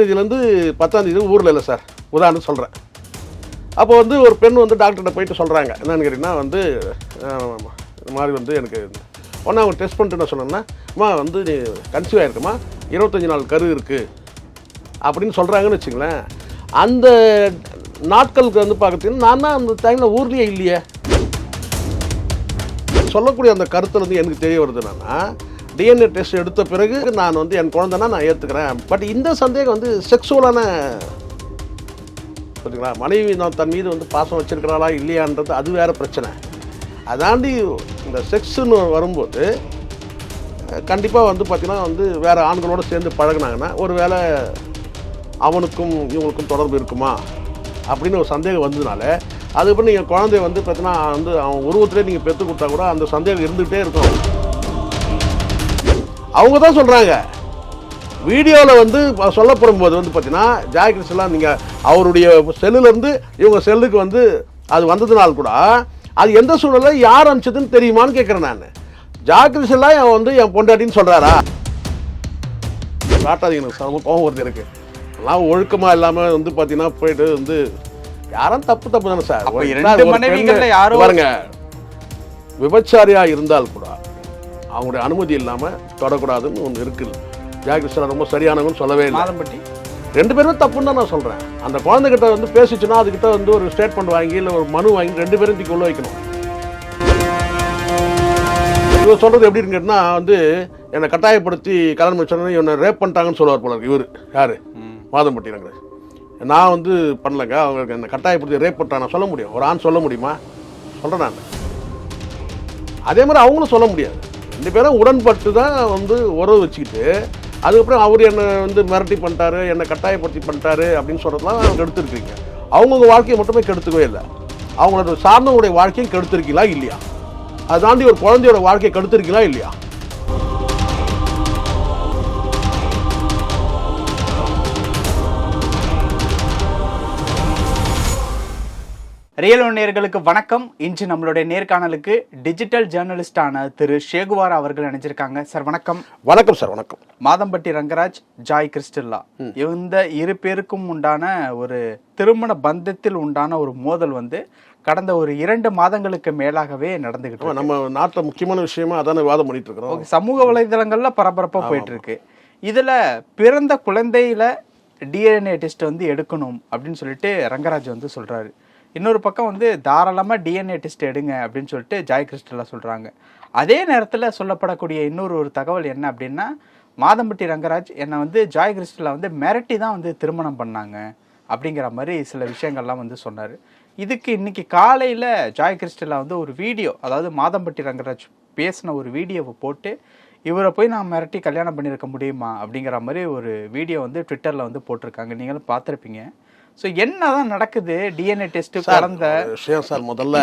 தேதியிலேருந்து பத்தாம் தேதி ஊரில் இல்லை சார். உதாரணம் சொல்கிறேன் அப்போ வந்து ஒரு பெண் வந்து டாக்டர்கிட்ட போயிட்டு சொல்கிறாங்க என்னன்னு கேட்டிங்கன்னா வந்து ஆஹ், இந்த மாதிரி வந்து எனக்கு ஒன்றா அவங்க டெஸ்ட் பண்ணிட்டு என்ன சொன்னேன்னா அம்மா வந்து நீ கன்சீவ் ஆகிருக்குமா இருபத்தஞ்சி நாள் கரு இருக்குது அப்படின்னு சொல்கிறாங்கன்னு வச்சுங்களேன் அந்த நாட்களுக்கு வந்து பார்க்குறதுக்கு நான் தான் அந்த டைமில் ஊர்லேயே இல்லையே. சொல்லக்கூடிய அந்த கருத்தில் வந்து எனக்கு தெரிய வருது என்னன்னா டிஎன்ஏ டெஸ்ட் எடுத்த பிறகு நான் வந்து என் குழந்தைனா நான் ஏற்றுக்கிறேன் பட் இந்த சந்தேகம் வந்து செக்ஸுவலான பார்த்தீங்களா மனைவி நான் தன் மீது வந்து பாசம் வச்சிருக்கிறாளா இல்லையான்றது அது வேறு பிரச்சனை. அதாண்டி இந்த செக்ஸுன்னு வரும்போது கண்டிப்பாக வந்து பார்த்திங்கன்னா வந்து வேறு ஆண்களோடு சேர்ந்து பழகுனாங்கன்னா ஒருவேளை அவனுக்கும் இவங்களுக்கும் தொடர்பு இருக்குமா அப்படின்னு ஒரு சந்தேகம் வந்ததுனால அதுக்கப்புறம் நீங்கள் குழந்தைய வந்து பார்த்தீங்கன்னா வந்து அவன் உருவத்திலே நீங்கள் பெற்று கொடுத்தா கூட அந்த சந்தேகம் இருந்துகிட்டே இருக்கும். அவங்க தான் சொல்கிறாங்க வீடியோவில் வந்து சொல்லப்படும் போது வந்து பார்த்தீங்கன்னா ஜாய் கிருஷ்ணலாம் நீங்கள் அவருடைய செல்லுலேருந்து இவங்க செல்லுக்கு வந்து அது வந்ததுனால கூட அது எந்த சூழ்நிலை யார் அனுப்பிச்சதுன்னு தெரியுமான்னு கேட்குறேன் நான். ஜாய் கிருஷ்ணலாம் அவன் வந்து என் பொண்டாட்டின்னு சொல்கிறாரா காட்டாதீங்க எனக்கு செம கோவம் வருது எனக்கு. எல்லாம் ஒழுக்கமாக இல்லாமல் வந்து பார்த்தீங்கன்னா போயிட்டு வந்து யாரும் தப்பு தப்பு தானே சார். பாருங்க. விபச்சாரியா இருந்தால் கூட அவங்களுடைய அனுமதி இல்லாமல் தொடக்கூடாதுன்னு ஒன்று இருக்குது. ஜாகிருஷ்ணன் ரொம்ப சரியானவங்கன்னு சொல்லவே இல்லை. மாதம்பட்டி. ரெண்டு பேருமே தப்புன்னு தான் நான் சொல்கிறேன் அந்த குழந்தைகிட்ட வந்து பேசிச்சுன்னா அதுக்கிட்ட வந்து ஒரு ஸ்டேட்மெண்ட் வாங்கி இல்லை ஒரு மனு வாங்கி ரெண்டு பேரும் தூக்கி உள்ள வைக்கணும். இவர் சொல்கிறது எப்படி இருக்குன்னா வந்து என்னை கட்டாயப்படுத்தி கல்யாணம் முடிச்சோன்னா என்னை ரேப் பண்ணிட்டாங்கன்னு சொல்லுவார் போல இவர் யார்? மாதம்பட்டி நகர் நான் வந்து பண்ணலங்க அவங்களுக்கு என்னை கட்டாயப்படுத்தி ரேப் பண்ணிட்டாங்க சொல்ல முடியும். ஒரு ஆண் சொல்ல முடியுமா? சொல்கிறேன் நான். அதே மாதிரி அவங்களும் சொல்ல முடியாது. ரெண்டு பேரும் உடன்பட்டு தான் வந்து உறவு வச்சுக்கிட்டு அதுக்கப்புறம் அவர் என்னை வந்து மிரட்டி பண்ணிட்டாரு என்னை கட்டாயப்படுத்தி பண்ணிட்டாரு அப்படின்னு சொல்கிறதுலாம் அவங்க கெடுத்துருக்கீங்க. அவங்கவுங்க வாழ்க்கையை மட்டுமே கெடுத்துக்கவே இல்லை. அவங்களோட சார்ந்தவங்களுடைய வாழ்க்கையும் கெடுத்துருக்கீங்களா இல்லையா? அதை தாண்டி ஒரு குழந்தையோட வாழ்க்கையை கெடுத்துருக்கீங்களா இல்லையா? ரியல் நேயர்களுக்கு வணக்கம். இன்று நம்மளுடைய நேர்காணலுக்கு டிஜிட்டல் ஜேர்னலிஸ்டான திரு ஷேகுவார் அவர்கள் நினைச்சிருக்காங்க சார் வணக்கம். வணக்கம் சார் வணக்கம். மாதம்பட்டி ரங்கராஜ் ஜாய் கிறிஸ்டில்லா. இந்த இரு பேருக்கும் உண்டான ஒரு திருமண பந்தத்தில் உண்டான ஒரு மோதல் வந்து கடந்த ஒரு இரண்டு மாதங்களுக்கு மேலாகவே நடந்துகிட்டு. நம்ம நாட்டில் முக்கியமான விஷயமா அதான விவாதம் பண்ணிட்டு இருக்கிறோம் ஓகே, சமூக வலைதளங்கள்ல பரபரப்பா போயிட்டு இருக்கு இதுல பிறந்த குழந்தையில டிஎன்ஏ டெஸ்ட் வந்து எடுக்கணும் அப்படின்னு சொல்லிட்டு ரங்கராஜ் வந்து சொல்றாரு. இன்னொரு பக்கம் வந்து தாராளமாக டிஎன்ஏ டெஸ்ட் எடுங்க அப்படின்னு சொல்லிட்டு ஜாய் கிறிஸ்டலா சொல்கிறாங்க அதே நேரத்தில் சொல்லப்படக்கூடிய இன்னொரு ஒரு தகவல் என்ன அப்படின்னா மாதம்பட்டி ரங்கராஜ் என்னை வந்து ஜாய் கிறிஸ்டலா வந்து மிரட்டி தான் வந்து திருமணம் பண்ணாங்க அப்படிங்கிற மாதிரி சில விஷயங்கள்லாம் வந்து சொன்னார். இதுக்கு இன்னைக்கு காலையில் ஜாய் கிறிஸ்டலா வந்து ஒரு வீடியோ அதாவது மாதம்பட்டி ரங்கராஜ் பேசின ஒரு வீடியோவை போட்டு இவரை போய் நான் மிரட்டி கல்யாணம் பண்ணியிருக்க முடியுமா அப்படிங்கிற மாதிரி ஒரு வீடியோ வந்து ட்விட்டரில் வந்து போட்டிருக்காங்க. நீங்களும் பார்த்துருப்பீங்க. ஸோ என்னதான் நடக்குது? டிஎன்ஏ டெஸ்ட் சார், கலந்த விஷயம் சார் முதல்ல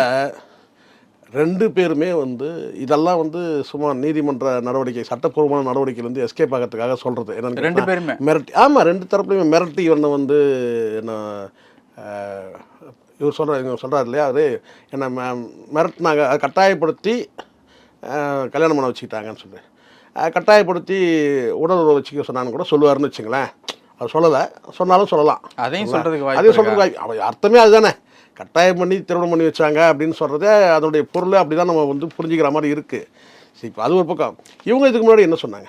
ரெண்டு பேருமே வந்து இதெல்லாம் வந்து சும்மா நீதிமன்ற நடவடிக்கை சட்டப்பூர்வமான நடவடிக்கையிலேருந்து எஸ்கேப் ஆகிறதுக்காக சொல்கிறது என்னன்னு ரெண்டு பேருமே. மிரட்டி ஆமாம் ரெண்டு தரப்புலையுமே மிரட்டி ஒன்று வந்து என்ன இவர் சொல்கிறார் இவங்க சொல்கிறார் இல்லையா அது என்னை ம- மிரட்டினாங்க. அதை கட்டாயப்படுத்தி கல்யாணம் பண்ண வச்சுக்கிட்டாங்கன்னு சொல்லி. கட்டாயப்படுத்தி உடல் உறவு வச்சுக்க சொன்னான்னு கூட சொல்லுவாருன்னு வச்சுங்களேன். அது சொல்லலை. சொன்னாலும் சொல்லலாம். அதையும் சொல்றதுக்கு வாய்ப்பு அதையும் சொல்றதுக்கு வாய்ப்பு அவ அர்த்தமே அதுதானே. கட்டாயம் பண்ணி திருமணம் பண்ணி வச்சாங்க அப்படின்னு சொல்கிறதே அதனுடைய பொருள். அப்படி தான் நம்ம வந்து புரிஞ்சுக்கிற மாதிரி இருக்குது சரி இப்போ அது ஒரு பக்கம். இவங்க இதுக்கு முன்னாடி என்ன சொன்னாங்க?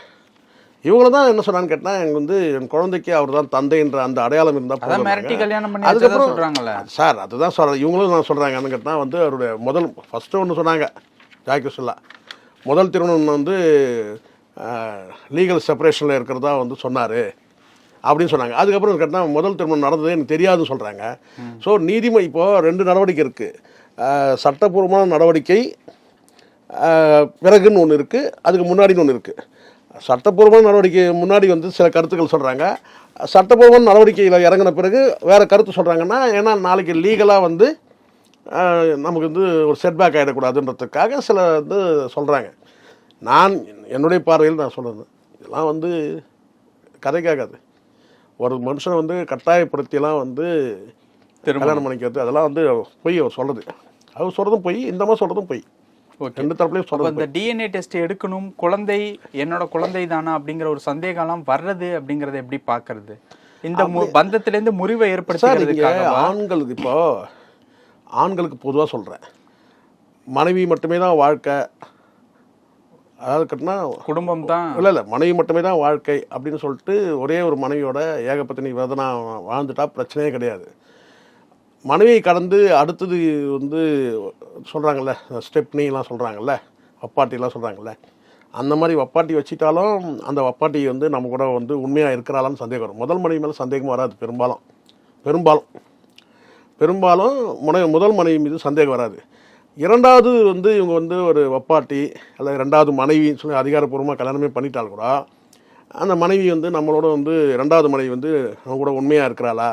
இவங்கள தான் என்ன சொன்னான்னு கேட்டால் எனக்கு வந்து என் குழந்தைக்கு அவர் தான் தந்தைன்ற அந்த அடையாளம் இருந்தால் மிரட்டி கல்யாணம் பண்ணி அதுக்கப்புறம் சொல்றாங்கல்ல? சார் அதுதான் சொல்கிறேன் இவங்களும் நான் சொல்கிறாங்க என்னன்னு கேட்டால் வந்து அவருடைய முதல் ஃபஸ்ட்டு ஒன்று சொன்னாங்க ஜாக்கி சொல்லா முதல் திருமணம் வந்து லீகல் செப்பரேஷனில் இருக்கிறதா வந்து சொன்னார். அப்படின்னு சொன்னாங்க. அதுக்கப்புறம் கேட்டால் முதல் திருமணம் நடந்தது எனக்கு தெரியாதுன்னு சொல்கிறாங்க ஸோ நீதிம இப்போது ரெண்டு நடவடிக்கை இருக்குது சட்டப்பூர்வமான நடவடிக்கை பிறகுன்னு ஒன்று இருக்குது அதுக்கு முன்னாடின்னு ஒன்று இருக்குது சட்டப்பூர்வமான நடவடிக்கை முன்னாடி வந்து சில கருத்துக்கள் சொல்கிறாங்க சட்டப்பூர்வமான நடவடிக்கையில் இறங்கின பிறகு வேறு கருத்து சொல்கிறாங்கன்னா ஏன்னா நாளைக்கு லீகலாக வந்து நமக்கு வந்து ஒரு செட்பேக் ஆகிடக்கூடாதுன்றதுக்காக சில வந்து சொல்கிறாங்க நான் என்னுடைய பார்வையில் நான் சொல்கிறது இதெல்லாம் வந்து கதைக்காகாது. ஒரு மனுஷனை வந்து கட்டாயப்படுத்தியெல்லாம் வந்து. கல்யாணம் பண்ணிக்கிறது அதெல்லாம் வந்து பொய் அவர் சொல்கிறது அவர் சொல்கிறதும் பொய் இந்த மாதிரி சொல்கிறதும் பொய். ரெண்டு தரப்புலையும் சொல்கிறது இந்த டிஎன்ஏ டெஸ்ட் எடுக்கணும் குழந்தை என்னோட குழந்தை தானா அப்படிங்கிற ஒரு சந்தேகம்லாம் வர்றது அப்படிங்கறத எப்படி பார்க்கறது? இந்த பந்தத்திலேருந்து முறிவை ஏற்படுத்துறதுக்காக ஆண்களுக்கு இப்போ? ஆண்களுக்கு பொதுவாக சொல்கிறேன் மனைவி மட்டுமே தான் வாழ்க்கை. அதாவது கட்டினா குடும்பம் தான். இல்லை இல்லை மனைவி மட்டுமே தான் வாழ்க்கை அப்படின்னு சொல்லிட்டு ஒரே ஒரு மனைவியோட ஏகப்பத்தினி விரதனா வாழ்ந்துட்டா பிரச்சனையே கிடையாது. மனைவியை கடந்து அடுத்தது வந்து சொல்கிறாங்கல்ல ஸ்டெப்னிலாம் சொல்கிறாங்கல்ல வப்பாட்டிலாம் சொல்கிறாங்கல்ல அந்த மாதிரி வப்பாட்டி வச்சிட்டாலும் அந்த வப்பாட்டி வந்து நம்ம கூட வந்து உண்மையாக இருக்கிறாளான்னு சந்தேகம் வரும். முதல் மனைவி மேலே சந்தேகம் வராது பெரும்பாலும். பெரும்பாலும். பெரும்பாலும் முனை முதல் மனைவி மீது சந்தேகம் வராது. இரண்டாவது வந்து இவங்க வந்து ஒரு வப்பாட்டி அல்லது ரெண்டாவது மனைவின்னு சொல்லி அதிகாரப்பூர்வமாக கல்யாணமே பண்ணிட்டால் கூட அந்த மனைவி வந்து நம்மளோட வந்து ரெண்டாவது மனைவி வந்து அவங்க கூட உண்மையாக இருக்கிறாளா?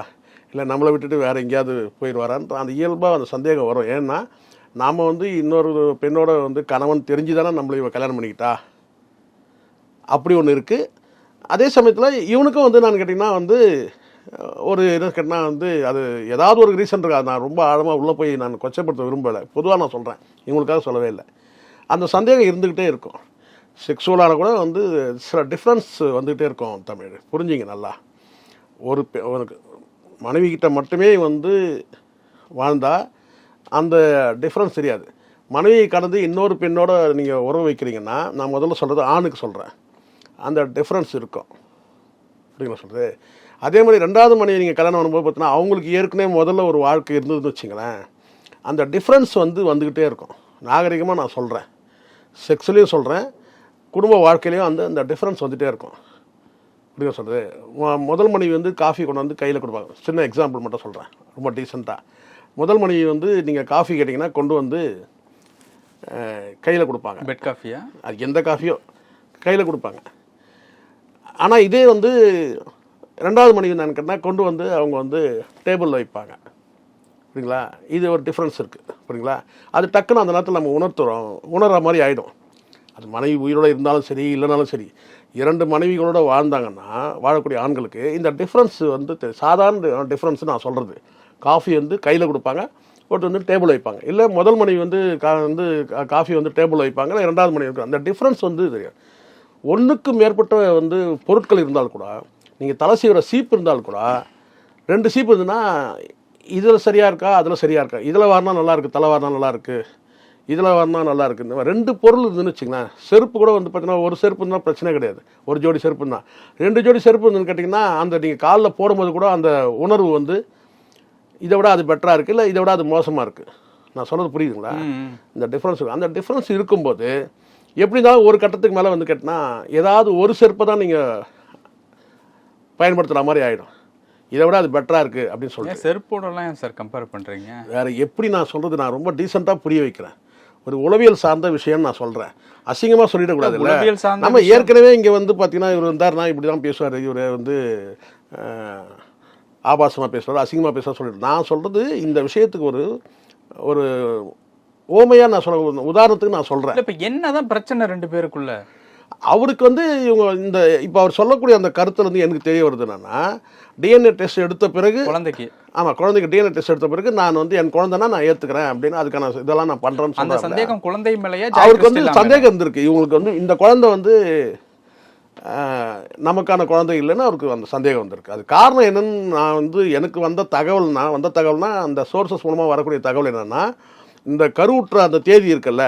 இல்லை நம்மளை விட்டுட்டு வேறு எங்கேயாவது போயிடுவாரான்னு அந்த இயல்பாக அந்த சந்தேகம் வரும். ஏன்னா நாம் வந்து இன்னொரு பெண்ணோட வந்து கணவன் தெரிஞ்சு தானே நம்மளை இவ கல்யாணம் பண்ணிக்கிட்டா? அப்படி ஒன்று இருக்குது அதே சமயத்தில் இவனுக்கும் வந்து நான் கேட்டிங்கன்னா வந்து ஒரு என்ன கேட்டால் வந்து அது ஏதாவது ஒரு ரீசன் இருக்கா? நான் ரொம்ப ஆழமாக உள்ளே போய் நான் கொச்சப்படுத்த விரும்பலை. பொதுவாக நான் சொல்கிறேன் இவங்களுக்காக சொல்லவே இல்லை. அந்த சந்தேகம் இருந்துக்கிட்டே இருக்கும். செக்ஸுவலான கூட வந்து சில டிஃப்ரென்ஸ் வந்துக்கிட்டே இருக்கும் தமிழ். புரிஞ்சிங்க நல்லா. ஒரு பெ- ஒரு மனைவி கிட்ட மட்டுமே வந்து வாழ்ந்தால் அந்த டிஃப்ரென்ஸ் தெரியாது. மனைவியை கடந்து இன்னொரு பெண்ணோட நீங்கள் உறவு வைக்கிறீங்கன்னா நான் முதல்ல சொல்கிறது ஆணுக்கு சொல்கிறேன் அந்த டிஃப்ரென்ஸ் இருக்கும். அப்படிங்களா சொல்கிறது அதே மாதிரி ரெண்டாவது மனைவி நீங்கள் கல்யாணம் பண்ணும்போது பார்த்தீங்கன்னா அவங்களுக்கு ஏற்கனவே முதல்ல ஒரு வாழ்க்கை இருந்ததுன்னு வச்சுங்களேன் அந்த டிஃப்ரென்ஸ் வந்து வந்துக்கிட்டே இருக்கும். நாகரிகமாக நான் சொல்கிறேன் செக்ஸ்லேயும் சொல்கிறேன் குடும்ப வாழ்க்கையிலையும் அந்த அந்த டிஃப்ரென்ஸ் வந்துகிட்டே இருக்கும். அப்படிங்க சொல்கிறது முதல் மனைவி வந்து காஃபி கொண்டு வந்து கையில் கொடுப்பாங்க. சின்ன எக்ஸாம்பிள் மட்டும் சொல்கிறேன் ரொம்ப டீசெண்டாக முதல் மனைவி வந்து நீங்கள் காஃபி கேட்டிங்கன்னா கொண்டு வந்து கையில் கொடுப்பாங்க. பெட் காஃபியா அது எந்த காஃபியோ கையில் கொடுப்பாங்க. ஆனால் இதே வந்து ரெண்டாவது மனைவி என்னன்னு கேட்டால் கொண்டு வந்து அவங்க வந்து டேபிளில் வைப்பாங்க. புரியுங்களா இது ஒரு டிஃப்ரென்ஸ் இருக்குது புரியுங்களா அது டக்குன்னு அந்த நேரத்தில் நம்ம உணர்த்துறோம். உணர்கிற மாதிரி ஆகிடும் அது மனைவி உயிரோடு இருந்தாலும் சரி இல்லைனாலும் சரி இரண்டு மனைவிகளோட வாழ்ந்தாங்கன்னா வாழக்கூடிய ஆண்களுக்கு இந்த டிஃப்ரென்ஸ் வந்து சாதாரண டிஃப்ரென்ஸ் நான் சொல்கிறது காஃபி வந்து கையில் கொடுப்பாங்க ஒருத்தர் வந்து டேபிள் வைப்பாங்க. இல்லை முதல் மனைவி வந்து கா வந்து கா- காஃபி வந்து டேபிள் வைப்பாங்க இல்லை ரெண்டாவது மனைவி அந்த டிஃப்ரென்ஸ் வந்து தெரியும் ஒன்றுக்கு மேற்பட்ட வந்து பொருட்கள் இருந்தால் கூட நீங்கள் தலை சீவிர சீப்பு இருந்தால் கூட ரெண்டு சீப்பு இருந்துன்னா இதில் சரியாக இருக்கா அதில் சரியாக இருக்கா? இதில் வாரினா நல்லா இருக்கு தலை வாரினா நல்லா இருக்கு இதில் வாரினா நல்லா இருக்கு. இந்த மாதிரி ரெண்டு பொருள் இருந்துன்னு வச்சுங்களேன் செருப்பு கூட வந்து பார்த்தீங்கன்னா ஒரு செருப்பு இருந்தால் பிரச்சனை கிடையாது. ஒரு ஜோடி செருப்பு தான் ரெண்டு ஜோடி செருப்பு இருந்துன்னு கேட்டிங்கன்னா அந்த நீங்கள் காலில் போடும்போது கூட அந்த உணர்வு வந்து இதை விட அது பெட்டராக இருக்குது இல்லை இதை விட அது மோசமாக இருக்குது நான் சொல்கிறது புரியுதுங்களா. இந்த டிஃப்ரென்ஸ் அந்த டிஃப்ரென்ஸ் இருக்கும்போது எப்படி இருந்தாலும் ஒரு கட்டத்துக்கு மேலே வந்து கேட்டினா ஏதாவது ஒரு செருப்பை தான் நீங்கள் பயன்படுத்துகிற மாதிரி ஆகிடும் இதை விட அது பெட்டராக இருக்குது அப்படின்னு சொல்லிட்டு. ஏன் செருப்போடலாம் ஏன் சார் கம்பேர் பண்றீங்க? வேற எப்படி நான் சொல்கிறது நான் ரொம்ப டீசெண்டாக புரிய வைக்கிறேன். ஒரு உளவியல் சார்ந்த விஷயம் நான் சொல்கிறேன் அசிங்கமாக சொல்லிடக்கூடாது உளவியல் சார்ந்த நம்ம ஏற்கனவே இங்கே வந்து பார்த்தீங்கன்னா இவர் வந்தாருன்னா இப்படி தான் பேசுவார். இவர் வந்து ஆபாசமாக பேசுவார் அசிங்கமாக பேசுவார் சொல்லிட்டு. நான் சொல்கிறது இந்த விஷயத்துக்கு ஒரு ஒரு ஓமையாக நான் சொல்ல உதாரணத்துக்கு நான் சொல்கிறேன் இப்ப என்னதான் பிரச்சனை ரெண்டு பேருக்குள்ள? அவருக்கு வந்து இவங்க இந்த இப்போ அவர் சொல்லக்கூடிய அந்த கருத்துல இருந்து எனக்கு தெரிய வருது என்னன்னா டிஎன்ஏ டெஸ்ட் எடுத்த பிறகு குழந்தைக்கு. ஆமாம் குழந்தைக்கு டிஎன்ஏ டெஸ்ட் எடுத்த பிறகு நான் வந்து என் குழந்தைனா நான் ஏற்றுக்கிறேன் அப்படின்னு அதுக்கான இதெல்லாம் நான் பண்ணுறேன்னு அந்த சொல்கிறேன் சந்தேகம் குழந்தை மேலயா அவருக்கு வந்து சந்தேகம் இருந்திருக்கு. இவங்களுக்கு வந்து இந்த குழந்தை வந்து நமக்கான குழந்தை இல்லைன்னு அவருக்கு அந்த சந்தேகம் வந்திருக்கு. அது காரணம் என்னன்னு நான் வந்து எனக்கு வந்த தகவல்னா வந்த தகவல்னா அந்த சோர்சஸ் மூலமாக வரக்கூடிய தகவல் என்னன்னா இந்த கருவுற்ற அந்த தேதி இருக்குல்ல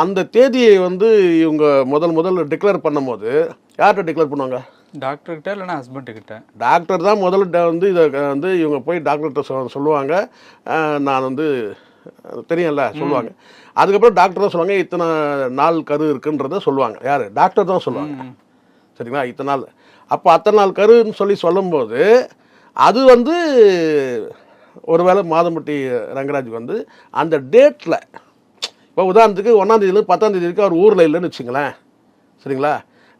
அந்த தேதியை வந்து இவங்க முதல் முதல்ல டிக்ளேர் பண்ணும்போது யார்கிட்ட டிக்ளேர் பண்ணுவாங்க? டாக்டர் கிட்ட இல்லைன்னா ஹஸ்பண்ட் கிட்ட. டாக்டர் தான் முதல்ல வந்து இதை வந்து இவங்க போய் டாக்டர்கிட்ட சொ சொல்லுவாங்க. நான் வந்து தெரியும்ல சொல்லுவாங்க. அதுக்கப்புறம் டாக்டர் தான் சொல்லுவாங்க இத்தனை நாள் கரு இருக்குன்றத சொல்லுவாங்க. யார்? டாக்டர் தான் சொல்லுவாங்க. சரிங்களா? இத்தனை நாள். அப்போ அத்தனை நாள் கருன்னு சொல்லி சொல்லும்போது அது வந்து ஒருவேளை மாதம்பட்டி ரங்கராஜுக்கு வந்து அந்த டேட்டில் இப்போ உதாரணத்துக்கு ஒன்றாந்தேதியிலேருந்து பத்தாந்தேதி வரைக்கும் அவர் ஊரில் இல்லைன்னு வச்சுங்களேன். சரிங்களா?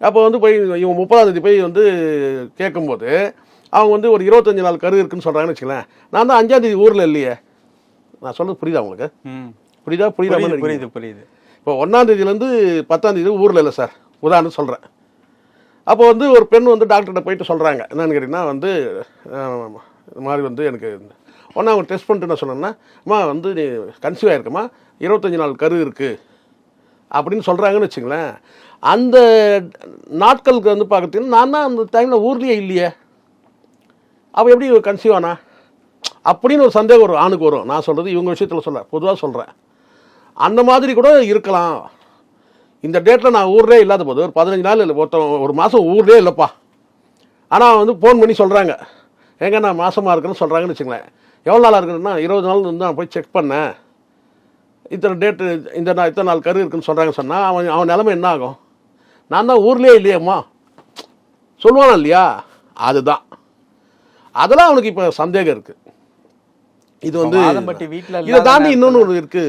அப்போ வந்து போய் இவங்க முப்பதாம் தேதி போய் வந்து கேட்கும்போது அவங்க வந்து ஒரு இருபத்தஞ்சு நாள் கரு இருக்குன்னு சொல்கிறாங்கன்னு வச்சுங்களேன். நான் தான் அஞ்சாந்தேதி ஊரில் இல்லையே. நான் சொல்கிறது புரியுதா உங்களுக்கு? புரியுதா? புரியுதா? புரியுது புரியுது? இப்போ ஒன்றாந்தேதியிலேருந்து பத்தாந்தேதி ஊரில் இல்லை சார். உதாரணம் சொல்கிறேன் அப்போ வந்து ஒரு பெண் வந்து டாக்டர்கிட்ட போயிட்டு சொல்கிறாங்க என்னன்னு கேட்டிங்கன்னா வந்து இது மாதிரி வந்து எனக்கு ஒன்றா அவங்க டெஸ்ட் பண்ணிட்டு என்ன சொன்னேன்னா அம்மா வந்து நீ கன்சீவ் ஆயிருக்கம்மா. இருபத்தஞ்சி நாள் கரு இருக்குது அப்படின்னு சொல்கிறாங்கன்னு வச்சுங்களேன் அந்த நாட்களுக்கு வந்து பார்க்குறதுக்கு நான் தான் அந்த டைமில் ஊர்லேயே இல்லையே. அவள் எப்படி கன்சீவ் ஆனா? அப்படின்னு ஒரு சந்தேகம் ஒரு ஆணுக்கு வரும். நான் சொல்கிறது இவங்க விஷயத்தில் சொல்ல பொதுவாக சொல்கிறேன் அந்த மாதிரி கூட இருக்கலாம். இந்த டேட்டில் நான் ஊர்லேயே இல்லாத போது ஒரு பதினஞ்சு நாள் இல்லை ஒருத்தன் ஒரு மாதம் ஊர்லேயே இல்லைப்பா. ஆனால் வந்து ஃபோன் பண்ணி சொல்கிறாங்க எங்கே நான் மாதமாக இருக்குன்னு சொல்கிறாங்கன்னு வச்சுங்களேன். எவ்வளோ நாளாக இருக்குன்னா இருபது நாள் வந்து நான் போய் செக் பண்ணேன். இத்தனை டேட்டு இந்த நாள் இத்தனை நாள் கரு இருக்குன்னு சொல்கிறாங்க சொன்னால் அவன் அவன் நிலைமை என்ன ஆகும்? நான் தான் ஊர்லேயே இல்லையேம்மா. சொல்லுவானா இல்லையா? அதுதான். அதெல்லாம் அவனுக்கு இப்போ சந்தேகம் இருக்குது இது வந்து இதை தாண்டி இன்னொன்று ஒரு இருக்கு.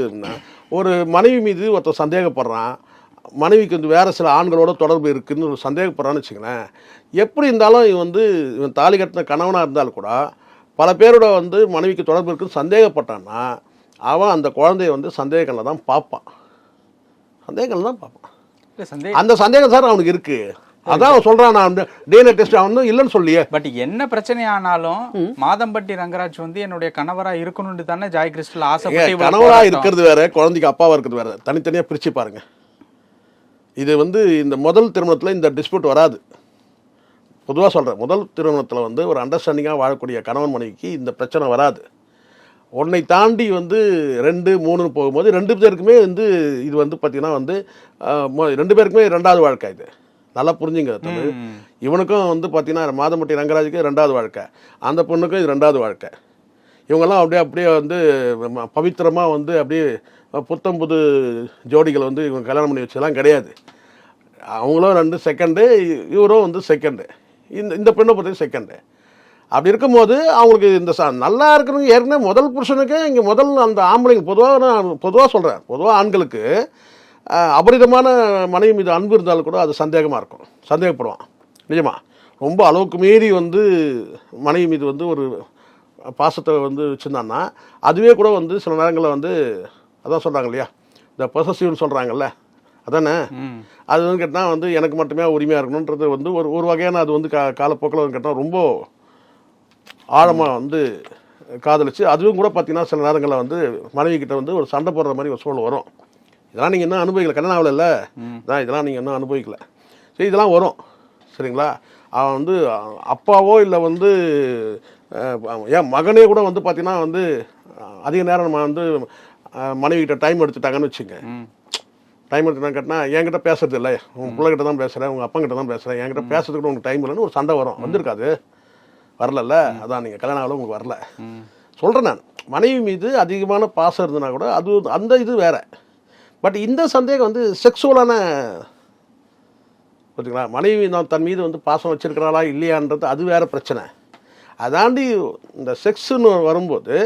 ஒரு மனைவி மீது ஒருத்தர் சந்தேகப்படுறான். மனைவிக்கு வந்து வேற சில ஆண்களோட தொடர்பு இருக்குன்னு ஒரு சந்தேகப்படுறான்னு வச்சுங்களேன் எப்படி இருந்தாலும் இவன் வந்து இவன் தாலி கட்டின கணவனாக இருந்தாலும் கூட பல பேரோட வந்து மனைவிக்கு தொடர்பு இருக்குன்னு சந்தேகப்பட்டான்னா அவன் அந்த குழந்தைய வந்து சந்தேகங்களில் தான் பார்ப்பான். சந்தேகங்கள் தான் பார்ப்பான். அந்த சந்தேகம் சார் அவனுக்கு இருக்கு. அதான் அவன் சொல்றான் நான் டிஎன்ஏ டெஸ்ட் அவன் வந்து இல்லைன்னு சொல்லியே. பட் என்ன பிரச்சனை ஆனாலும் மாதம்பட்டி ரங்கராஜ் வந்து என்னுடைய கணவரா இருக்கணும்னு தானே ஜாய் கிறிஸ்டல் ஆசைப்பட்டு கணவரா. இருக்கிறது வேற குழந்தைக்கு அப்பாவா இருக்கிறது வேற. தனித்தனியா பிரிச்சு பாருங்க. இது வந்து இந்த முதல் திருமணத்துல இந்த டிஸ்பியூட் வராது. பொதுவா சொல்றேன் முதல் திருமணத்துல வந்து ஒரு அண்டர்ஸ்டாண்டிங்கா வாழக்கூடிய கணவன் மனைவிக்கு இந்த பிரச்சனை வராது. உன்னை தாண்டி வந்து ரெண்டு மூணுன்னு போகும்போது ரெண்டு பேருக்குமே வந்து இது வந்து பார்த்தீங்கன்னா வந்து ரெண்டு பேருக்குமே ரெண்டாவது வாழ்க்கை இது. நல்லா புரிஞ்சுங்க தமிழ். இவனுக்கும் வந்து பார்த்தீங்கன்னா மாதம்பட்டி ரங்கராஜுக்கு ரெண்டாவது வாழ்க்கை. அந்த பொண்ணுக்கும் இது ரெண்டாவது வாழ்க்கை. இவங்கெல்லாம் அப்படியே அப்படியே வந்து ம- பவித்திரமா வந்து அப்படியே புத்தம் புது ஜோடிகள் வந்து இவங்க கல்யாணம் பண்ணி வச்சதெல்லாம் கிடையாது. அவங்களும் ரெண்டு செகண்டு இவரும் வந்து செகண்டு இந்த இந்த பெண்ணை பொறுத்த செகண்டு அப்படி இருக்கும்போது அவங்களுக்கு இந்த ச நல்லா இருக்கிறவங்க ஏற்கனவே முதல் புருஷனுக்கு இங்கே முதல் அந்த ஆம்பளைங்க பொதுவாக நான் பொதுவாக சொல்கிறேன் பொதுவாக ஆண்களுக்கு அபரிதமான மனைவி மீது அன்பு இருந்தாலும் கூட அது சந்தேகமாக இருக்கும். சந்தேகப்படுவான். நிஜமா. ரொம்ப அளவுக்கு மீறி வந்து மனைவி மீது வந்து ஒரு பாசத்தை வந்து வச்சுருந்தான்னா அதுவே கூட வந்து சில நேரங்களில் வந்து அதான் சொல்கிறாங்க இல்லையா? இந்த பொசசிவ்னு சொல்கிறாங்கல்ல அதானே. அது வந்து கேட்டால் வந்து எனக்கு மட்டுமே உரிமையாக இருக்கணுன்றது வந்து ஒரு ஒரு வகையான அது வந்து கா காலப்போக்கில் வந்து கேட்டால் ரொம்ப ஆழமாக வந்து காதலிச்சு அதுவும் கூட பார்த்தீங்கன்னா சில நேரங்களில் வந்து மனைவி கிட்ட வந்து ஒரு சண்டை போடுற மாதிரி ஒரு சூழல் வரும். இதெல்லாம் நீங்கள் இன்னும் அனுபவிக்கல. கல்யாணம் ஆகலைல்ல தான் இதெல்லாம் நீங்கள் இன்னும் அனுபவிக்கல. சரி இதெல்லாம் வரும். சரிங்களா? அவன் வந்து அப்பாவோ இல்லை வந்து ஏன் மகனே கூட வந்து பார்த்தீங்கன்னா வந்து அதிக நேரம் நம்ம வந்து மனைவி கிட்ட டைம் எடுத்துட்டாங்கன்னு வச்சுங்க. டைம் எடுத்து கேட்டினா என்கிட்ட பேசுறது இல்லை. உங்கள் பிள்ளைகிட்ட தான் பேசுகிறேன் உங்கள் அப்பங்கிட்ட தான் பேசுகிறேன் என்கிட்ட பேசுறதுக்கு உனக்கு டைம் இல்லைன்னு ஒரு சண்டை வரும். வந்திருக்காது. வரலல்ல? அதான் நீங்கள் கல்யாணம் ஆகல உங்களுக்கு வரல. சொல்கிறேன் நான். மனைவி மீது அதிகமான பாசம் இருந்ததுனா கூட அது அந்த இது வேற. பட் இந்த சந்தேகம் வந்து செக்ஸுவலான பார்த்தீங்களா மனைவி நான் தன் மீது வந்து பாசம் வச்சிருக்கிறாளா இல்லையான்றது அது வேற பிரச்சனை. அதாண்டி இந்த செக்ஸ்னு வரும்போது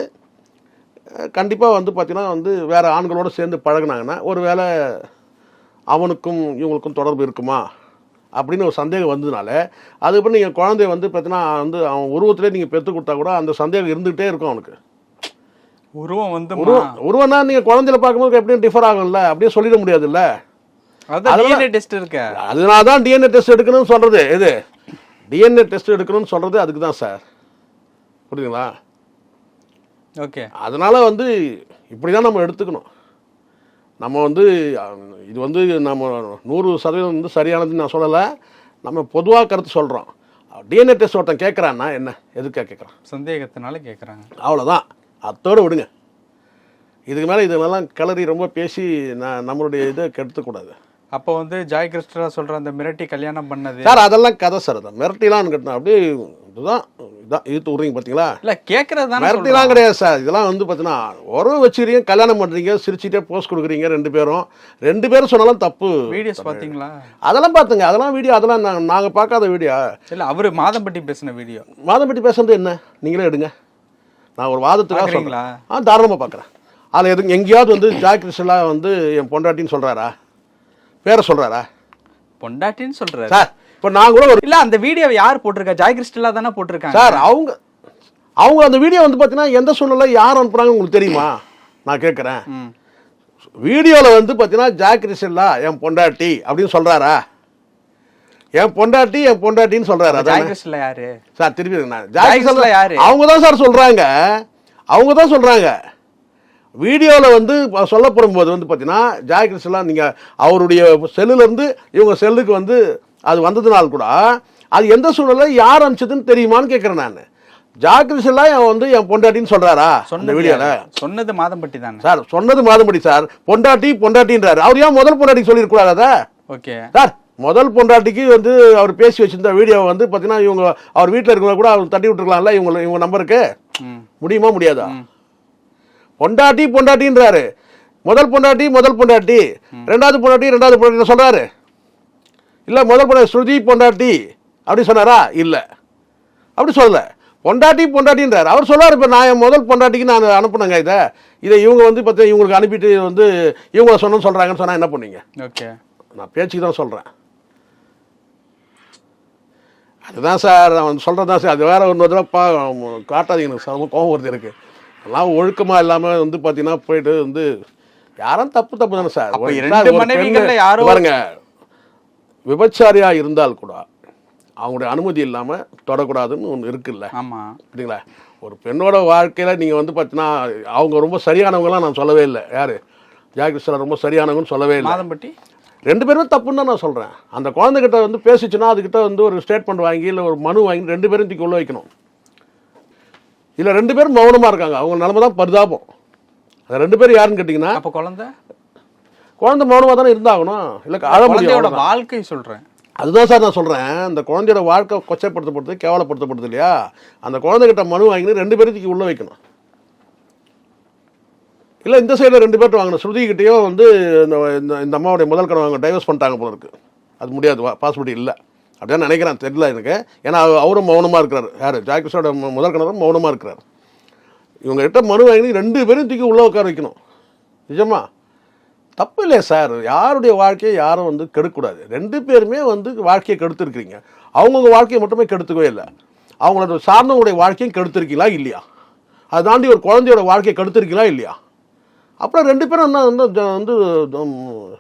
கண்டிப்பாக வந்து பார்த்தீங்கன்னா வந்து வேற ஆண்களோட சேர்ந்து பழகுனாங்கன்னா ஒருவேளை அவனுக்கும் இவங்களுக்கும் தொடர்பு இருக்குமா? அப்படின்னு ஒரு சந்தேகம் வந்ததுனால அதுக்கப்புறம் நீங்கள் குழந்தைய வந்து பார்த்தீங்கன்னா வந்து அவன் உருவத்திலே நீங்கள் பெற்று கொடுத்தா கூட அந்த சந்தேகம் இருந்துகிட்டே இருக்கும் அவனுக்கு. உருவம் வந்து உருவம் உருவம்னா நீங்கள் குழந்தையில பார்க்கும்போது எப்படியும் டிஃபர் ஆகும்ல அப்படியே சொல்லிட முடியாதுல்ல. அதனால தான் டிஎன்ஏ டெஸ்ட் எடுக்கணும்னு சொல்கிறது இது டிஎன்ஏ டெஸ்ட் எடுக்கணும்னு சொல்கிறது அதுக்கு தான் சார். புரியுதுங்களா? ஓகே. அதனால வந்து இப்படி தான் நம்ம எடுத்துக்கணும். நம்ம வந்து இது வந்து நம்ம நூறு சதவீதம் வந்து சரியானதுன்னு நான் சொல்லலை. நம்ம பொதுவாக கருத்து சொல்கிறோம் டிஎன்ஏ டெஸ்ட் ஒருத்தன் கேட்குறான்னா என்ன? எதுக்காக கேட்குறான் சந்தேகத்தினால கேக்குறாங்க. அவ்வளோதான் அத்தோடு விடுங்க. இதுக்கு மேலே இதெல்லாம் கிளறி ரொம்ப பேசி நான் நம்மளுடைய இதை கெடுத்துக்கூடாது. அப்போ வந்து ஜாய் கிறிஸ்டரா சொல்ற அந்த மிரட்டி கல்யாணம் பண்ணது. சார் அதெல்லாம் கதை சார் அதான் மிரட்டிலாம் கட்டினா அப்படியே இதுதான் இதான் இழுத்து விட்றீங்க பார்த்தீங்களா இல்ல கேக்குறது தானே மிரட்டிலாம் கிடையாது சார். இதெல்லாம் வந்து பார்த்தீங்கன்னா உறவு வச்சுக்கிறீங்க கல்யாணம் பண்ணுறீங்க சிரிச்சிட்டே போஸ்ட் கொடுக்குறீங்க ரெண்டு பேரும். ரெண்டு பேரும் சொன்னாலும் தப்பு. வீடியோஸ் பாத்தீங்களா அதெல்லாம் பார்த்துங்க அதெல்லாம் வீடியோ அதெல்லாம் நாங்கள் நாங்கள் பார்க்காத வீடியோ இல்ல அவரு மாதம்பட்டி பேசின வீடியோ வாதப்பட்டி பேசுறது என்ன? நீங்களே எடுங்க. நான் ஒரு வாதத்துக்காக? சொல்கிறேன் ஆ தாராளமாக பார்க்குறேன் அதில் எது எங்கேயாவது வந்து ஜாய் கிருஷ்ணலா வந்து என் பொண்டாட்டின்னு சொல்கிறாரா பேரை சொல்கிறாரா பொண்டாட்டின்னு சொல்றாரு. சார் இப்போ நான் கூட ஒரு இல்ல அந்த வீடியோ யார் போட்டிருக்கா? ஜாய் கிறிஸ்டலா தானே போட்டிருக்காங்க. சார் அவங்க அவங்க அந்த வீடியோ வந்து பார்த்தீங்கன்னா எந்த சூழ்நிலை யார் அனுப்புறாங்க உங்களுக்கு தெரியுமா? நான் கேட்குறேன். வீடியோவில் வந்து பார்த்தீங்கன்னா ஜாக் ரிசல்லா என் பொண்டாட்டி அப்படின்னு சொல்கிறாரா என் பொண்டாட்டி என் பொண்டாட்டின்னு சொல்கிறாரா ஜாய் அதானே? யாரு? சார் திருப்பி நான். ரிசல்லா யாரு? அவங்க தான் சார் சொல்கிறாங்க அவங்க தான் சொல்கிறாங்க வீடியோவில் வந்து சொல்லப்படும் போது வந்து பார்த்தீங்கன்னா ரிசல்லா நீங்கள் அவருடைய செல்லுலேருந்து இவங்க செல்லுக்கு வந்து அது வந்ததுனால கூட அது எந்த சூழ்நிலை யார் அனுப்பிச்சதுன்னு தெரியுமான்னு கேட்குறேன் நான். ஜாக்கிரசெல்லாம் அவன் வந்து என் பொண்டாட்டின்னு சொல்றாரா வீடியோல? யாரு? சொன்னது மாதம்பட்டி தானே. சார் சொன்னது மாதம்படி சார். பொண்டாட்டி பொண்டாட்டின்றாரு. அவர் ஏன் முதல் பொண்டாட்டி சொல்லியிருக்கூடாது ஓகே. சார் முதல் பொண்டாட்டிக்கு வந்து அவர் பேசி வச்சிருந்த வீடியோ வந்து பார்த்தீங்கன்னா இவங்க அவர் வீட்டில் இருக்கிறவங்க கூட அவர் தட்டி விட்டுருக்கலாம்ல இவங்க இவங்க நம்பருக்கு? முடியுமா முடியாதா? பொண்டாட்டி பொண்டாட்டின்றாரு. முதல் பொண்டாட்டி முதல் பொண்டாட்டி. ரெண்டாவது பொண்டாட்டி ரெண்டாவது பொண்டாட்டி சொல்றாரு. இல்ல முதல் பொண்டாட்டி ஸ்ருதி பொண்டாட்டி அப்படி சொன்னாரா? இல்ல. அப்படி சொல்லல. பொண்டாட்டி பொண்டாட்டின்றார். அவர் சொல்றாரு இப்போ நான் முதல் பொண்டாட்டிக்கு நான் அனுப்புனேங்க இதை. இதை இவங்க வந்து பார்த்து இவங்களுக்கு அனுப்பிட்டு வந்து இவங்கள சொன்னு சொல்றாங்கன்னு சொன்னா என்ன பண்ணீங்க? ஓகே. நான் பேச்சுக்கு தான் சொல்கிறேன் அதுதான் சார் அவன் சொல்கிறது தான் சார். அது வேற ஒன்று தடவை பா காட்டாதீங்க. எனக்கு கோவம் வருது எனக்கு. எல்லாம் ஒழுக்கமாக இல்லாமல் வந்து பார்த்தீங்கன்னா போயிட்டு வந்து யாரும் தப்பு தப்பு தானே சார். அப்ப ஒரு- இரண்டு சார், ஒரு மனைவிகள்ல பெண்ணு- யாரோ- பாருங்க விபச்சாரியா இருந்தால் கூட அவங்களுடைய அனுமதி இல்லாமல் தொடக்கூடாதுன்னு ஒன்று இருக்குல்ல. ஆமா. சரிங்களா ஒரு பெண்ணோட வாழ்க்கையில் நீங்கள் வந்து பார்த்தீங்கன்னா அவங்க ரொம்ப சரியானவங்களாம் நான் சொல்லவே இல்லை. யார்? ஜாகிருஷ்ணன் ரொம்ப சரியானவங்கன்னு சொல்லவே இல்லை. மாதம்பட்டி? ரெண்டு பேருமே தப்புன்னு தான் நான் சொல்கிறேன் அந்த குழந்தைகிட்ட வந்து பேசிச்சுன்னா அதுக்கிட்ட வந்து ஒரு ஸ்டேட்மெண்ட் வாங்கி இல்லை ஒரு மனு வாங்கி ரெண்டு பேரும் தூக்கி உள்ள வைக்கணும். இல்லை ரெண்டு பேரும் மௌனமாக இருக்காங்க. அவங்க நிலமை தான் பரிதாபம். அந்த ரெண்டு பேரும் யாருன்னு கேட்டிங்கன்னா அப்ப குழந்தை? குழந்தை மௌனமாக தானே இருந்தாகணும். இல்லை அழ முடியும். வாழ்க்கை சொல்றேன். அதுதான் சார் நான் சொல்கிறேன் அந்த குழந்தையோட வாழ்க்கை கொச்சைப்படுத்தப்படுது கேவலப்படுத்தப்படுது இல்லையா? அந்த குழந்தைகிட்ட மனு வாங்கினு ரெண்டு பேரும் தூக்கி உள்ள வைக்கணும். இல்லை இந்த சைடில் ரெண்டு பேர்ட்ட வாங்கணும். ஸ்ருதிக்கிட்டேயும் வந்து இந்த இந்த- அம்மாவுடைய முதல் கடன் அவங்க டைவர்ஸ் பண்ணிட்டாங்க போல இருக்கு. அது முடியாது பாசிபிலிட்டி இல்லை. அப்படின்னு நினைக்கிறேன். தெரியல எனக்கு. ஏன்னா அவரும் மௌனமாக இருக்கிறார். யார்? ஜாக்கிஸோட முதல் கணவரும் மௌனமாக இருக்கிறார். இவங்க கிட்ட மனு வாங்கி ரெண்டு பேரும் தூக்கி உள்ளே உட்கார வைக்கணும். நிஜமா? தப்பு இல்லையா சார். யாருடைய வாழ்க்கையை யாரும் வந்து கெடுக்கக்கூடாது. ரெண்டு பேருமே வந்து வாழ்க்கையை கெடுத்துருக்கிறீங்க. அவங்கவுங்க வாழ்க்கையை மட்டுமே கெடுத்துக்கவே இல்லை. அவங்களோட சார்ந்தவங்களுடைய வாழ்க்கையும் கெடுத்துருக்கீங்களா? இல்லையா? அதை தாண்டி ஒரு குழந்தையோட வாழ்க்கையை கெடுத்துருக்கீங்களா? இல்லையா? அப்புறம் ரெண்டு பேரும் என்ன வந்து ஜ- வந்து உம், என்ன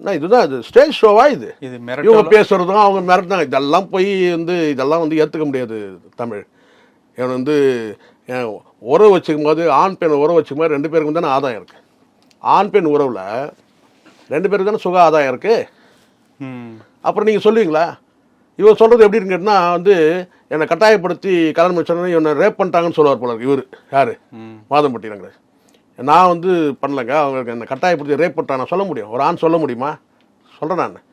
இதுதான் இது ஸ்டேஜ் ஷோவா இது? இது இவங்க பேசுறதும் அவங்க மிரட்டினாங்க. இதெல்லாம் போய் வந்து இதெல்லாம் வந்து ஏற்றுக்க முடியாது தமிழ். இவன் வந்து உறவு வச்சுக்கும் போது ஆண் பெண் உறவு வச்சுக்கும் போது ரெண்டு பேருக்கும் தானே ஆதாயம் இருக்குது ஆண் பெண் உறவில் ரெண்டு பேருக்கு தானே சுக ஆதாயம் இருக்குது ம். அப்புறம் நீங்கள் சொல்லுவீங்களா? இவர் சொல்கிறது எப்படி இருக்குன்னா வந்து என்னை கட்டாயப்படுத்தி கல்யாணம் முடிச்சோன்னே இவனை ரேப் பண்ணிட்டாங்கன்னு சொல்லுவார் போல இருக்கு இவர். யார்? ம். மாதம்பட்டினங்கிற நான் வந்து பண்ணலங்க. அவங்க என்னை கட்டாயப்படுத்தி ரேப் நான் சொல்ல முடியும். ஒரு ஆண் சொல்ல முடியுமா? சொல்கிறேன் நான்.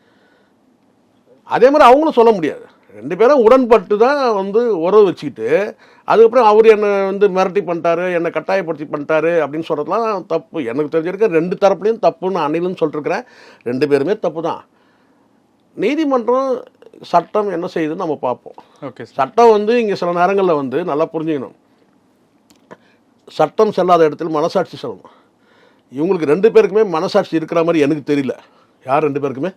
அதே மாதிரி அவங்களும் சொல்ல முடியாது. ரெண்டு பேரும் உடன்பட்டு தான் வந்து உறவு வச்சுக்கிட்டு அதுக்கப்புறம் அவர் என்னை வந்து மிரட்டி பண்ணிட்டாரு என்னை கட்டாயப்படுத்தி பண்ணிட்டாரு அப்படின்னு சொல்கிறதுலாம் தப்பு. எனக்கு தெரிஞ்சிருக்க ரெண்டு தரப்புலையும் தப்புன்னு அன்னிலும் சொல்லிட்டுருக்கிறேன் ரெண்டு பேருமே தப்பு தான். நீதிமன்றம் சட்டம் என்ன செய்யுதுன்னு நம்ம பார்ப்போம். ஓகே சட்டம் வந்து இங்கே சில நேரங்களில் வந்து நல்லா புரிஞ்சுக்கணும். சட்டம் செல்லாத இடத்துல மனசாட்சி செல்லணும். இவங்களுக்கு ரெண்டு பேருக்குமே மனசாட்சி இருக்கிற மாதிரி எனக்கு தெரியல. யார் ரெண்டு பேருக்குமே?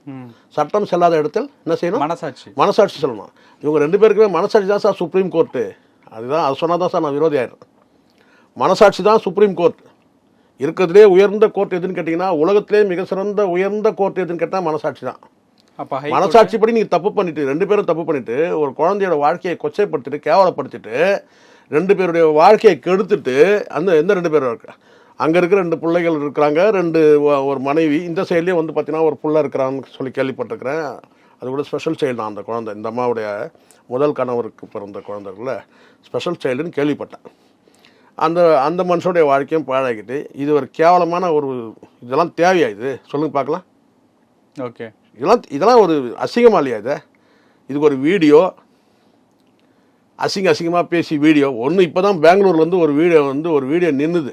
சட்டம் செல்லாத இடத்தில் என்ன செய்யணும்? மனசாட்சி. மனசாட்சி சொல்லணும். இவங்க ரெண்டு பேருக்குமே மனசாட்சி தான் சார் சுப்ரீம் கோர்ட்டு அதுதான் அது சொன்னால் தான் சார் நான் விரோதி ஆயிடுறேன். மனசாட்சி தான் சுப்ரீம் கோர்ட் இருக்கிறதுலே உயர்ந்த கோர்ட் எதுன்னு கேட்டிங்கன்னா உலகத்திலே மிக சிறந்த உயர்ந்த கோர்ட் எதுன்னு கேட்டால் மனசாட்சி தான். அப்ப ஹை மனசாட்சிப்படி நீங்கள் தப்பு பண்ணிட்டு ரெண்டு பேரும் தப்பு பண்ணிட்டு ஒரு குழந்தையோட வாழ்க்கையை கொச்சைப்படுத்திட்டு கேவலப்படுத்திட்டு ரெண்டு பேருடைய வாழ்க்கையை கெடுத்துட்டு அந்த எந்த ரெண்டு பேரும் இருக்கு? அங்கே இருக்கிற ரெண்டு பிள்ளைகள் இருக்கிறாங்க ரெண்டு ஒரு மனைவி. இந்த சைட்லேயே வந்து பார்த்தீங்கன்னா ஒரு புள்ள இருக்கிறான்னு சொல்லி கேள்விப்பட்டிருக்கிறேன். அது கூட ஸ்பெஷல் சைல்டு தான் அந்த குழந்தை. இந்த அம்மாவுடைய முதல் கணவருக்கு பிறந்த குழந்தைகள ஸ்பெஷல் சைல்டுன்னு கேள்விப்பட்டேன். அந்த அந்த மனுஷனுடைய வாழ்க்கையும் பாழாக்கிட்டு இது ஒரு கேவலமான ஒரு இதெல்லாம் தேவையா இது? சொல்லுங்க பார்க்கலாம். ஓகே இதெல்லாம் இதெல்லாம் ஒரு அசிங்கமா இல்லையா இது? இதுக்கு ஒரு வீடியோ அசிங்க அசிங்கமாக பேசி வீடியோ. ஒன்று இப்போ தான் பெங்களூர்லேருந்து ஒரு வீடியோ வந்து ஒரு வீடியோ நின்றுது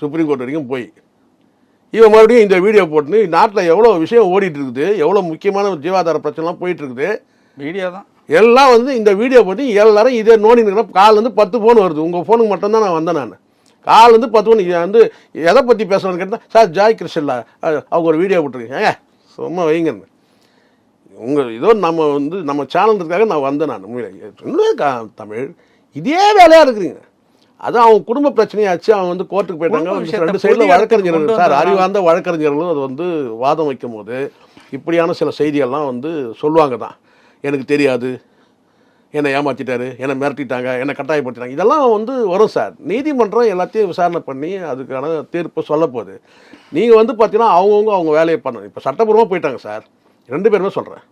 சுப்ரீம் கோர்ட் வரைக்கும் போய். இவன் மறுபடியும் இந்த வீடியோ போட்டுன்னு நாட்டில் எவ்வளோ விஷயம் ஓடிட்டு இருக்குது எவ்வளோ முக்கியமான ஜீவாதார பிரச்சனைலாம் போயிட்டு இருக்குது வீடியோ தான் எல்லாம் வந்து இந்த வீடியோ போட்டு எல்லாரும் இதே நோண்டி நிற்கிறோம் கால்லேருந்து பத்து ஃபோன் வருது. உங்கள் ஃபோனுக்கு மட்டும்தான் நான் வந்தேன் நான். கால்லேருந்து பத்து ஃபோன் இது வந்து எதை பற்றி பேசுகிறேன்னு கேட்டால் சார் ஜாய் கிருஷ்ணல்லா அவங்க ஒரு வீடியோ போட்டிருக்கேன் ஏங்க சும்மா வைங்கன்னு. உங்கள் ஏதோ நம்ம வந்து நம்ம சேனலுக்காக நான் வந்தேன் நான் உண்மையிலே. தமிழ்? இதே வேலையாக இருக்கிறீங்க. அதான் அவங்க குடும்ப பிரச்சனையாச்சு அவங்க வந்து கோர்ட்டுக்கு போயிட்டாங்க. ரெண்டு சைடில் வழக்கறிஞர்கள். சார் அறிவார்ந்த வழக்கறிஞர்களும் அது வந்து வாதம் வைக்கும் போது இப்படியான சில செய்திகள்லாம் வந்து சொல்லுவாங்க தான். எனக்கு தெரியாது. என்னை ஏமாத்திட்டாரு என்னை மிரட்டிட்டாங்க என்னை கட்டாயப்படுத்திட்டாங்க. இதெல்லாம் வந்து வரும் சார். நீதிமன்றம் எல்லாத்தையும் விசாரணை பண்ணி அதுக்கான தீர்ப்பு சொல்ல போகுது நீங்கள் வந்து பார்த்தீங்கன்னா அவங்கவுங்க அவங்க வேலையை பண்ணணும். இப்போ சட்டப்பூர்வமாக போயிட்டாங்க சார். ரெண்டு பேருமே சொல்கிறேன்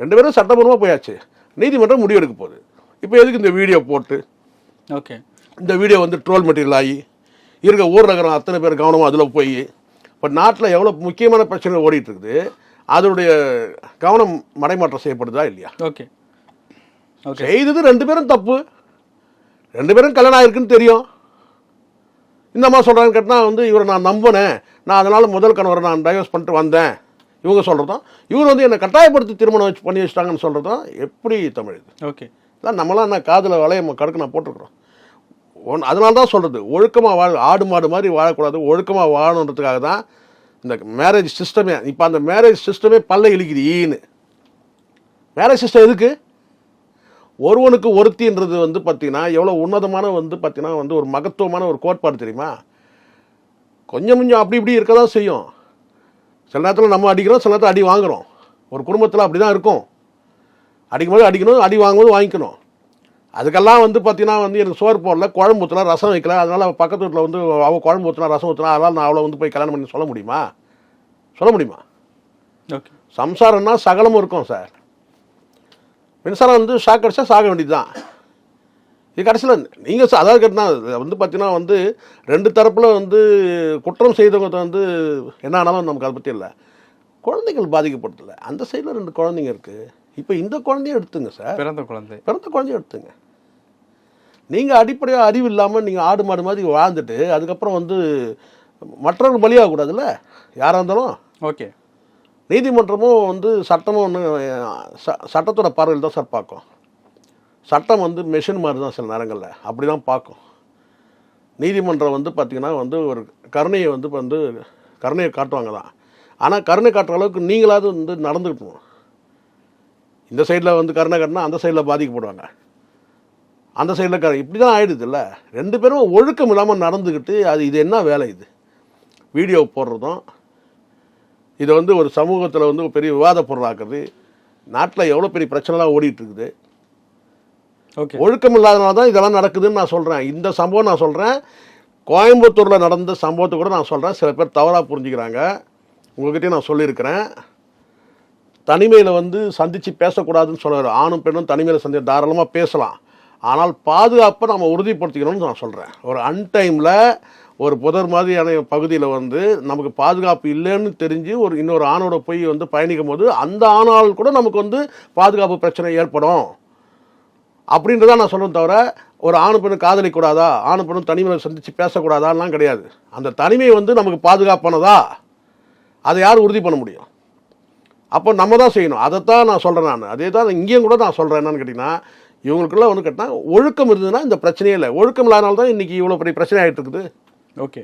ரெண்டு பேரும் சட்டப்பூர்வமாக போயாச்சு. நீதிமன்றம் முடிவெடுக்க போகுது. இப்போ எதுக்கு இந்த வீடியோ போட்டு? ஓகே. இந்த வீடியோ வந்து ட்ரோல் மெட்டீரியல் ஆகி இருக்க ஊர் நகரம் அத்தனை பேர் கவனமாக அதில் போய் இப்போ நாட்டில் எவ்வளோ முக்கியமான பிரச்சனைகள் ஓடிட்டு இருக்குது அதனுடைய கவனம் மடைமாற்றம் செய்யப்படுதா இல்லையா? ஓகே. ஓகே. செய்தது ரெண்டு பேரும் தப்பு. ரெண்டு பேரும் கல்யாணம் ஆயிருக்குன்னு தெரியும். இந்த அம்மா சொல்கிறான்னு கேட்டால் வந்து இவரை நான் நம்பினேன். நான் அதனால் முதல் கணவரை நான் டைவர்ஸ் பண்ணிட்டு வந்தேன். இவங்க சொல்கிறதும் இவர் வந்து என்னை கட்டாயப்படுத்தி திருமணம் வச்சு பண்ணி வச்சிட்டாங்கன்னு சொல்கிறதும் எப்படி தமிழ் இது? ஓகே. அதான் நம்மளாம் நான் காதில் வளைய கடுக்கு நான் போட்டிருக்கிறோம். ஒன் அதனால தான் சொல்கிறது ஒழுக்கமாக வாழ் ஆடு மாடு மாதிரி வாழக்கூடாது ஒழுக்கமாக வாழணுன்றதுக்காக தான் இந்த மேரேஜ் சிஸ்டமே இப்போ அந்த மேரேஜ் சிஸ்டமே பல்ல இழிக்குது ஈன்னு மேரேஜ் சிஸ்டம் எதுக்கு? ஒருவனுக்கு ஒருத்தின்றது வந்து பார்த்தீங்கன்னா எவ்வளோ உன்னதமான வந்து பார்த்தீங்கன்னா வந்து ஒரு மகத்துவமான ஒரு கோட்பாடு தெரியுமா? கொஞ்சம் கொஞ்சம் அப்படி இப்படி இருக்க தான் செய்யும். சில நேரத்தில் நம்ம அடிக்கிறோம் சில நேரத்தில் அடி வாங்குறோம். ஒரு குடும்பத்தில் அப்படி தான் இருக்கும். அடிக்கும்போது அடிக்கணும் அடி வாங்கும்போது வாங்கிக்கணும். அதுக்கெல்லாம் வந்து பார்த்தீங்கன்னா வந்து எனக்கு சோறு போடல குழம்பு ஊற்றலாம் ரசம் வைக்கல. அதனால் பக்கத்து வீட்டில் வந்து அவள் குழம்பு ஊற்றினா ரசம் ஊற்றினா அதனால் நான் அவளை வந்து போய் கல்யாணம் பண்ணி சொல்ல முடியுமா? சொல்ல முடியுமா? ஓகே. சம்சாரம்னா சகலமும் இருக்கும் சார். மின்சாரம் வந்து ஷாக் அடிச்சா சாக வேண்டியது தான் இது கடைசியில் நீங்கள் அதாவது கேட்டால் வந்து பார்த்தீங்கன்னா வந்து ரெண்டு தரப்பில் வந்து குற்றம் செய்தவங்க வந்து என்ன ஆனாலும் நமக்கு அதை பற்றி இல்லை. குழந்தைகள் பாதிக்கப்படுதில்ல அந்த சைடில் ரெண்டு குழந்தைங்க இருக்குது இப்போ இந்த குழந்தையும் எடுத்துங்க சார். பிறந்த குழந்தை. பிறந்த குழந்தைய எடுத்துங்க. நீங்கள் அடிப்படையாக அறிவு இல்லாமல் நீங்கள் ஆடு மாடு மாதிரி வாழ்ந்துட்டு அதுக்கப்புறம் வந்து மற்றவர்கள் பலியாகக்கூடாதுல்ல யாராக இருந்தாலும். ஓகே. நீதிமன்றமும் வந்து சட்டமும் ஒன்று சட்டத்தோட பார்வையில் தான் சார் பார்க்கும். சட்டம் வந்து மெஷின் மாதிரி தான் சில நேரங்களில். அப்படி தான் பார்க்கும். நீதிமன்றம் வந்து பார்த்திங்கன்னா வந்து ஒரு கருணையை வந்து இப்போ வந்து கருணையை காட்டுவாங்க தான் ஆனால் கருணை காட்டுற அளவுக்கு நீங்களாவது வந்து நடந்துக்கணும். இந்த சைடில் வந்து கருணை காட்டினா அந்த சைடில் பாதிக்கப்படுவாங்க. அந்த சைடில் கரு இப்படி தான் ஆயிடுதுல்ல. ரெண்டு பேரும் ஒழுக்கம் இல்லாமல் நடந்துக்கிட்டு அது இது என்ன வேலை இது? வீடியோ போடுறதும் இதை வந்து ஒரு சமூகத்தில் வந்து ஒரு பெரிய விவாத பொருளாக்குறது நாட்டில் எவ்வளோ பெரிய பிரச்சனைலாம் ஓடிட்டுருக்குது ஒழுக்கம் இல்லாதனால தான் இதெல்லாம் நடக்குதுன்னு நான் சொல்கிறேன் இந்த சம்பவம் நான் சொல்கிறேன் கோயம்புத்தூரில் நடந்த சம்பவத்தை கூட நான் சொல்கிறேன் சில பேர் தவறாக புரிஞ்சுக்கிறாங்க. உங்கள்கிட்டயும் நான் சொல்லியிருக்கிறேன். தனிமையில் வந்து சந்தித்து பேசக்கூடாதுன்னு சொல்கிறார் ஆணும் பெண்ணும் தனிமையில் சந்தி தாராளமாக பேசலாம். ஆனால் பாதுகாப்பை நம்ம உறுதிப்படுத்திக்கணும்னு நான் சொல்கிறேன் ஒரு அன்டைமில் ஒரு புதர் மாதிரியான பகுதியில் வந்து நமக்கு பாதுகாப்பு இல்லைன்னு தெரிஞ்சு ஒரு இன்னொரு ஆணோட போய் வந்து பயணிக்கும் போது அந்த ஆணால் கூட நமக்கு வந்து பாதுகாப்பு பிரச்சனை ஏற்படும். அப்படின்றத நான் சொல்றேன் தவிர ஒரு ஆணு பெண்ணு காதலிக்கூடாதா ஆணு பெண்ணும் தனிமையில் சந்தித்து பேசக்கூடாதாலாம் கிடையாது. அந்த தனிமை வந்து நமக்கு பாதுகாப்பானதா? அதை யார் உறுதி பண்ண முடியும்? அப்போ நம்ம தான் செய்யணும். அதைத்தான் நான் சொல்கிறேன் நான். அதே தான் இங்கேயும் கூட நான் சொல்கிறேன் என்னன்னு கேட்டிங்கன்னா இவங்களுக்குள்ள வந்து கேட்டால் ஒழுக்கம் இருந்ததுன்னா இந்த பிரச்சனையே இல்லை. ஒழுக்கம் இல்லாதனால தான் இன்றைக்கி இவ்வளோ பெரிய பிரச்சனை ஆகிட்டு இருக்குது. ஓகே.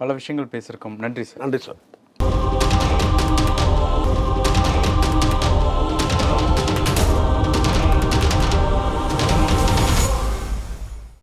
பல விஷயங்கள் பேசியிருக்கோம். நன்றி சார். நன்றி சார்.